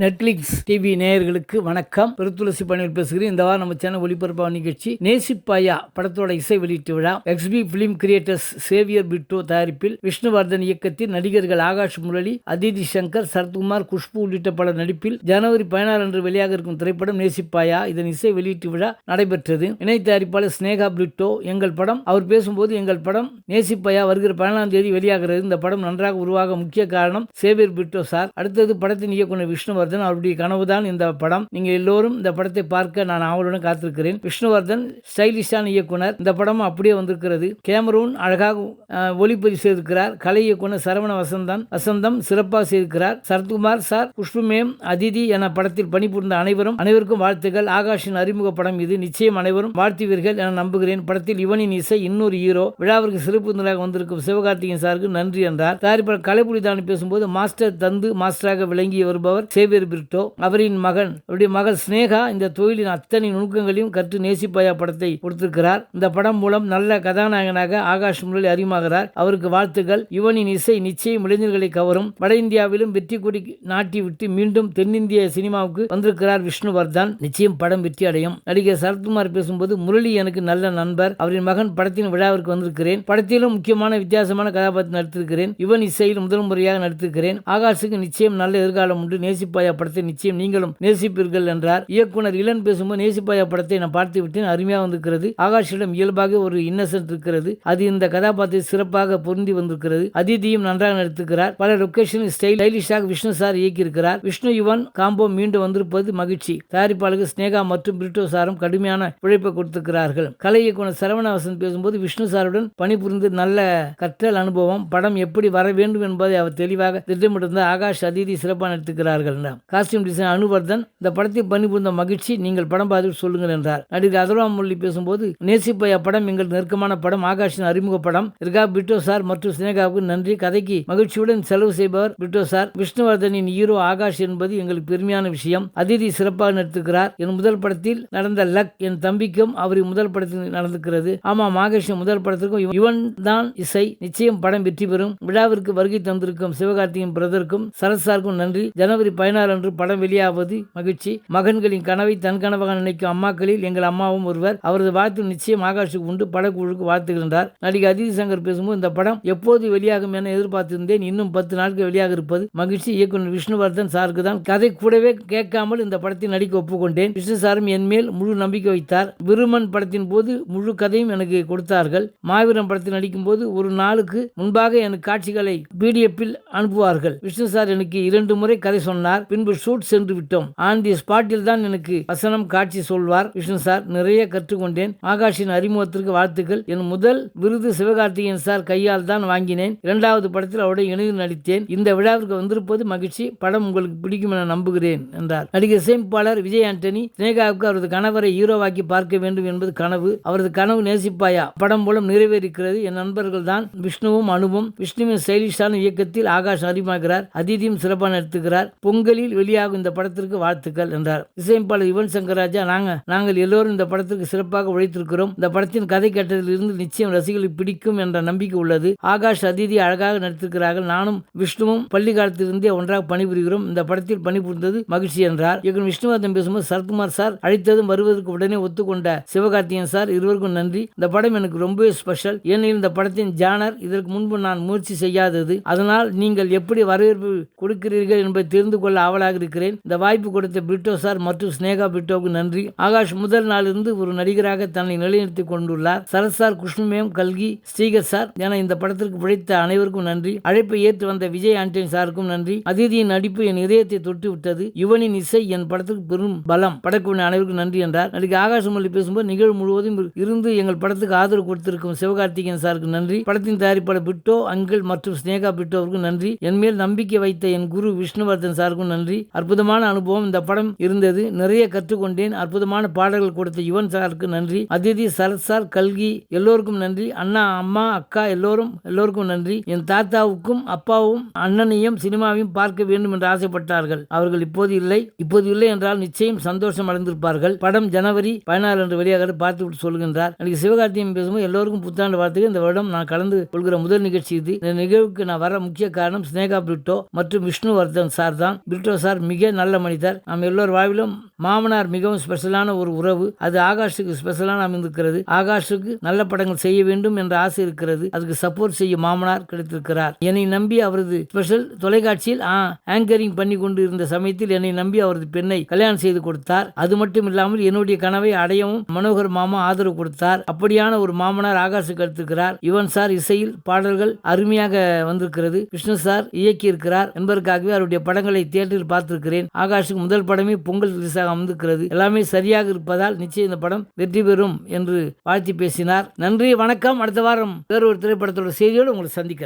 Netflix TV நேயர்களுக்கு வணக்கம். பெருத்துளசி பணியில் பேசுகிறேன். இந்த வாரம் நம்ம சேனல் ஒளிபரப்பாக நிகழ்ச்சி நேசிப்பாயா படத்தோட இசை வெளியீட்டு விழா. XB film creators Xavier Britto தயாரிப்பில் விஷ்ணுவர்தன் இயக்கத்தில் நடிகர்கள் ஆகாஷ் முரளி அதிதி சங்கர் சரத்குமார் குஷ்பு உள்ளிட்ட பல நடிப்பில் ஜனவரி பதினாறு அன்று வெளியாக இருக்கும் திரைப்படம் நேசிப்பாயா. இதன் இசை வெளியீட்டு விழா நடைபெற்றது. இணை தயாரிப்பாளர் ஸ்னேகா பிரிட்டோ எங்கள் படம் அவர் பேசும்போது எங்கள் படம் நேசிப்பாயா வருகிற பதினாலாம் தேதி வெளியாகிறது. இந்த படம் நன்றாக உருவாக முக்கிய காரணம் சேவியர் பிட்டோ சார். அடுத்தது படத்தின் இயக்குனர் விஷ்ணுவர்தன். அவருடைய கனவுதான் இந்த படம். நீங்க எல்லோரும் இந்த படத்தை பார்க்க நான் ஆவலுடன் காத்திருக்கிறேன். விஷ்ணுவர்தன் ஸ்டைலிஷான இயக்குனர். இந்த படம் அப்படியே வந்திருக்கிறது. கேமரூன் அழகாக ஒளிப்பதிவு செய்திருக்கிறார். கலை இயக்குனர் சரவண வசந்தன் வசந்தம் சிறப்பாக செய்திருக்கிறார். சரத்குமார் சார் புஷ்பமேம் அதிதி என படத்தில் பணிபுரிந்த அனைவரும் அனைவருக்கும் வாழ்த்துக்கள் ஆகாஷின் அறிமுக படம் இது. நிச்சயம் அனைவரும் வாழ்த்துவீர்கள் என நம்புகிறேன். படத்தில் இவனின் இசை இன்னொரு ஹீரோ. விழாவிற்கு சிறப்பு விருந்தினராக வந்திருக்கும் சிவகார்த்திகேயன் சாருக்கு நன்றி என்றார். தயாரிப்பாளர் கலைப்புலிதானி பேசும்போது மாஸ்டர் தந்து மாஸ்டராக விளங்கி வருபவர். சேவியர் பிரிட்டோ அவரின் மகன் அவருடைய மகள் ஸ்னேகா இந்த தொழிலின் அத்தனை நுணுக்கங்களையும் கற்று நேசிப்பாயா படத்தை கொடுத்திருக்கிறார். இந்த படம் மூலம் நல்ல கதாநாயகனாக ஆகாஷ் முரளி அறிமுகிறார் அவருக்கு வாழ்த்துக்கள். யுவனின் இசை நிச்சயம் இளைஞர்களை கவரும். வட இந்தியாவிலும் வெற்றி கொடி நாட்டி விட்டு மீண்டும் தென்னிந்திய சினிமாவுக்கு வந்திருக்கிறார் விஷ்ணுவர்தன். நிச்சயம் படம் வெற்றி அடையும். நடிகர் சரத்குமார் பேசும்போது முரளி எனக்கு நல்ல நண்பர். அவரின் மகன் படத்தின் விழாவிற்கு வந்திருக்கிறேன். படத்திலும் முக்கியமான வித்தியாசமான கதாபாத்திரம் நடித்திருக்கிறேன். யுவன் இசையில் முதல் முறையாக நடித்திருக்கிறேன். ஆகாஷுக்கு நிச்சயம் நல்ல எதிர்காலம் உண்டு. நேசிப்பாயா படத்தை நிச்சயம் நீங்களும் நேசிப்பீர்கள் என்றார். இயக்குனர் இளன் பேசும்போது நேசிப்பாயா படத்தை நான் பார்த்து விட்டேன் அருமையாக வந்திருக்கிறது. ஆகாஷிடம் இயல்பாக ஒரு இன்னசென்ட் இருக்கிறது. அது இந்த கதாபாத்திரத்தை சிறப்பாக பொருந்தி வந்திருக்கிறது. அதிதியும் நன்றாக நடித்திருக்கிறார். பல லொகேஷன் ஸ்டைல் ஸ்டைலிஷாக விஷ்ணு சார் இயக்கியிருக்கிறார். விஷ்ணு யுவன் காம்போ மீண்டும் வந்திருப்பது மகிழ்ச்சி. தயாரிப்பாளர்கள் ஸ்னேகா மற்றும் பிரிட்டோ சாரும் கடுமையான உழைப்பை கொடுத்திருக்கிறார்கள். கலை இயக்குனர் சரவணவாசன் பேசும்போது விஷ்ணு சாருடன் பணிபுரிந்து நல்ல கற்றல் அனுபவம் படம் எப்படி வர வேண்டும் என்பதை அவர் தெளிவாக திட்டமிட்டிருந்த ஆகாஷ் அதிதி சிறப்பாக நடித்திருக்கிறார்கள் என்றார். காஸ்டியூம் டிசைன் அனுவர்தன் இந்த படத்தை பணிபுரிந்த மகிழ்ச்சி நீங்கள் படம் பார்த்து சொல்லுங்கள் என்றார். நடிகர் அதர்வா முரளி பேசும்போது நேசிப்பையா படம் எங்கள் நெருக்கமான படம் ஆகாஷின் அறிமுக படம் இருக்கா பிட்டோ சார் மற்றும் சினேகாவுக்கு நன்றி கதைக்கு மகிழ்ச்சியுடன் செலவு செய்பவர் பிட்டோ சார். விஷ்ணுவர்தனின் ஹீரோ ஆகாஷ் என்பது எங்களுக்கு பெருமையான விஷயம். அதிதி சிறப்பாக நடித்திருக்கிறார். என் முதல் படத்தில் நடந்த லக் என் தம்பிக்கும் அவரின் முதல் படத்தில் நடந்திருக்கிறது. ஆமா மாகேஷின் முதல் படத்திற்கும் இவன் இவன் தான் இசை. நிச்சயம் படம் வெற்றி பெறும். விழாவிற்கு வருகை தந்திருக்கும் சிவகார்த்தியின் பிரதருக்கும் சரத் சாருக்கும் நன்றி. ஜனவரி பதினாறு அன்று படம் வெளியாவது மகிழ்ச்சி. மகன்களின் கனவை தன் கனவாக நினைக்கும் அம்மாக்களில் எங்கள் அம்மாவும் ஒருவர். அவரது வாழ்த்து நிச்சயம் ஆகாஷுக்கு உண்டு. படக்குழுக்கு வாழ்த்துகின்றார் நடிகை அதிதி சங்கர் பேசும்போது இந்த படம் எப்போது வெளியாகும் என எதிர்பார்த்திருந்தேன். இன்னும் பத்து நாட்கள் வெளியாக இருப்பது மகிழ்ச்சி. இயக்குனர் விஷ்ணுவர்தன் சாருக்கு தான் கதை கூடவே கேட்காமல் இந்த படத்தில் நடிக்க ஒப்புக்கொண்டேன். விஷ்ணு சாரும் என் மேல் முழு நம்பிக்கை வைத்தார். விருமன் படத்தின் போது முழு கதையும் எனக்கு கொடுத்தார்கள். மாவீரன் படத்தில் நடிக்கும் போது ஒரு நாளுக்கு முன்பாக எனக்கு காட்சிகளை பிடிஎஃபில் அனுப்புவார்கள். விஷ்ணு சார் எனக்கு இரண்டு முறை கதை சொன்னார். பின்பு ஷூட் சென்று விட்டோம். ஆன் தி ஸ்பாட்டில் தான் எனக்கு வசனம் காட்சி சொல்வார். விஷ்ணு சார் நிறைய கற்றுக்கொண்டேன். ஆகாஷின் அறிமுகத்திற்கு வாழ்த்துக்கள். என் முதல் விருது சிவகார்த்திகேயன் சார் கையால் தான் வாங்கினேன். இரண்டாவது படத்தில் அவருடைய இணைந்து நடித்தேன். இந்த விழாவிற்கு வந்திருப்பது மகிழ்ச்சி. படம் உங்களுக்கு பிடிக்கும் என நம்புகிறேன் என்றார். நடிகர் இசையமைப்பாளர் விஜய் ஆண்டனி சினேகாவுக்கு அவரது கணவரை ஹீரோவாக்கி பார்க்க வேண்டும் என்பது கனவு. அவரது கனவு நேசிப்பாயா? படம் மூலம் நிறைவேறிக்கிறது. என் நண்பர்கள் தான் விஷ்ணுவும் அனுபவம் விஷ்ணுவின் செயலிஷான இயக்கத்தில் ஆகாஷ் அறிமுகிறார் அதிதியும் சிறப்பாக நடத்துகிறார் பொங்கல் பொங்கலில் வெளியாகும் இந்த படத்திற்கு வாழ்த்துக்கள் என்றார். இசையமைப்பாளர் யுவன் சங்கர் ராஜா நாங்க நாங்கள் எல்லோரும் இந்த படத்திற்கு சிறப்பாக உழைத்திருக்கிறோம். இந்த படத்தின் கதை கேட்டதிலிருந்து நிச்சயம் ரசிகர்களுக்கு பிடிக்கும் என்ற நம்பிக்கை உள்ளது. ஆகாஷ் அதிதி அழகாக நடித்திருக்கிறார்கள். நானும் விஷ்ணுவும் பள்ளி காலத்திலிருந்தே ஒன்றாக பணிபுரிகிறோம். இந்த படத்தில் பணிபுரிந்தது மகிழ்ச்சி என்றார். இயக்குனர் விஷ்ணுவர்தன் பேசும்போது சரத்குமார் சார் அழைத்ததும் வருவதற்கு உடனே ஒத்துக்கொண்ட சிவகார்த்தியன் சார் இருவருக்கும் நன்றி. இந்த படம் எனக்கு ரொம்பவே ஸ்பெஷல். ஏனெனில் இந்த படத்தின் ஜானர் இதற்கு முன்பு நான் முயற்சி செய்யாதது. அதனால் நீங்கள் எப்படி வரவேற்பு கொடுக்கிறீர்கள் என்பதை தெரிந்து கொள்ள ஆவலாக இருக்கிறேன். இந்த வாய்ப்பு கொடுத்த பிரிட்டோ சார் மற்றும் ஸ்னேகா பிரிட்டோவுக்கு நன்றி. ஆகாஷ் முதல் நாளிலிருந்து ஒரு நடிகராக தன்னை நிலைநிறுத்திக் கொண்டுள்ளார். சரத் சார் கிருஷ்ணமயம் கல்கி ஸ்ரீகர் சார் என இந்த படத்திற்கு பிழைத்த அனைவருக்கும் நன்றி. அழைப்பை ஏற்று வந்த விஜய் ஆண்டனி சாருக்கும் நன்றி. அதிதியின் நடிப்பு என் இதயத்தை தொட்டு விட்டது. யுவனின் இசை என் படத்துக்கு பெரும் பலம். படக்குவின் அனைவருக்கும் நன்றி என்றார். நடிகை ஆகாஷ் மொழி பேசும்போது நிகழ்வு முழுவதும் இருந்து எங்கள் படத்துக்கு ஆதரவு கொடுத்திருக்கும் சிவகார்த்திகேயன் சாருக்கு நன்றி. படத்தின் தயாரிப்பாளர் பிட்டோ அங்கிள் மற்றும் ஸ்னேகா பிட்டோவுக்கு நன்றி. என் மேல் நம்பிக்கை வைத்த என் குரு விஷ்ணுவர்தன் சாருக்கும் நன்றி. அற்புதமான அனுபவம் இந்த படம் இருந்தது. நிறைய கற்றுக்கொண்டேன். அற்புதமான பாடல்கள் கொடுத்த யுவன் சாருக்கு நன்றி. அதிதி சரத் சார் கல்கி எல்லோருக்கும் நன்றி. அண்ணா அம்மா அக்கா எல்லோரும் எல்லோருக்கும் நன்றி. என் தாத்தாவுக்கும் அப்பாவும் அண்ணனையும் சினிமாவையும் பார்க்க வேண்டும் என்று ஆசைப்பட்டார்கள். அவர்கள் இப்போது இல்லை. இப்போது இல்லை என்றால் நிச்சயம் சந்தோஷம் அடைந்திருப்பார்கள். படம் ஜனவரி பதினாறு அன்று வெளியாக பார்த்து விட்டு சொல்கின்றார். அன்றைக்கு சிவகார்த்தியம் பேசும்போது எல்லோருக்கும் புத்தாண்டு வார்த்தைக்கு இந்த வருடம் நான் கலந்து கொள்கிற முதல் நிகழ்ச்சி இது. இந்த நிகழ்வுக்கு நான் வர முக்கிய காரணம் ஸ்னேகா பிரிட்டோ மற்றும் விஷ்ணுவர்தன் சார் தான். பிரிட்டோ பிட்டோ சார் மிக நல்ல மனிதர். நாம் எல்லோர் வாழ்விலும் மாமனார் மிகவும் ஸ்பெஷலான ஒரு உறவு. அது ஆகாஷுக்கு ஸ்பெஷலான அமைந்திருக்கிறது. ஆகாஷுக்கு நல்ல படங்கள் செய்ய வேண்டும் என்ற ஆசை இருக்கிறது. அதுக்கு சப்போர்ட் செய்ய மாமனார் கிடைத்திருக்கிறார். என்னை நம்பி அவரது ஸ்பெஷல் தொலைக்காட்சியில் ஆங்கரிங் பண்ணி கொண்டு இருந்த சமயத்தில் என்னை நம்பி அவரது பெண்ணை கல்யாணம் செய்து கொடுத்தார். அது மட்டும் இல்லாமல் என்னுடைய கனவை அடையவும் மனோகர் மாமா ஆதரவு கொடுத்தார். அப்படியான ஒரு மாமனார் ஆகாஷுக்கு எடுத்திருக்கிறார் யுவன் சார் இசையில் பாடல்கள் அருமையாக வந்திருக்கிறது. கிருஷ்ண சார் இயக்கியிருக்கிறார். என்பதற்காகவே அவருடைய படங்களை தேட்டர் பார்த்திருக்கிறேன். ஆகாஷுக்கு முதல் படமே பொங்கல் ரிலீஸாக அமர்ந்திருக்கிறது. எல்லாமே சரியாக இருப்பதால் நிச்சயம் இந்த படம் வெற்றி பெறும் என்று வாழ்த்தி பேசினார். நன்றி வணக்கம். அடுத்த வாரம் வேறு ஒரு திரைப்படத்தோட செய்தியோடு உங்களை சந்திக்கிறேன்.